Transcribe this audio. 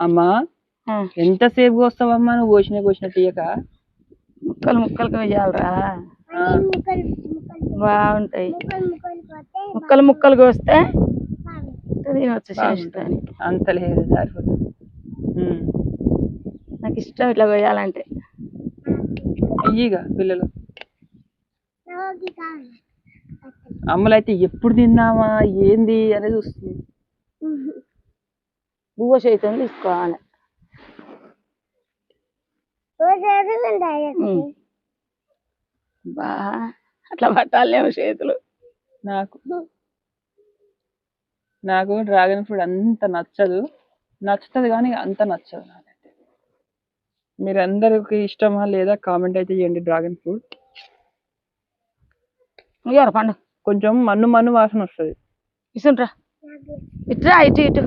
అమ్మా ఎంతసేపు కోస్తావమ్మా నువ్వు కోసిన కోసిన తీయక? ముక్కలు ముక్కలుగా వేయాలరా. బాగుంటాయి. ముక్కలు ముక్కలు కోస్తే తినవచ్చు అంత లేదు సరిపోతుంది ఉమ్. నాకు ఇష్టం ఇట్లా కొయ్యాలంటే. ఇయ్యిగా పిల్లలు. అమ్మలైతే ఎప్పుడు తిన్నామా ఏంది అనేది చూస్తుంది. బువ్వ చేతిని తీసుకోవాలి. బా అట్లా పట్టాలేమో చేతులు. నాకు నాకు డ్రాగన్ ఫ్రూట్ అంత నచ్చదు. నచ్చుతుంది కానీ అంత నచ్చదు నాకైతే. మీరందరికి ఇష్టమా లేదా కామెంట్ అయితే చేయండి డ్రాగన్ ఫ్రూట్. పండు. కొంచెం మన్ను మన్ను వాసన వస్తుంది. ఇసుంట్రా ఇట్రా ఇటు ఇటు.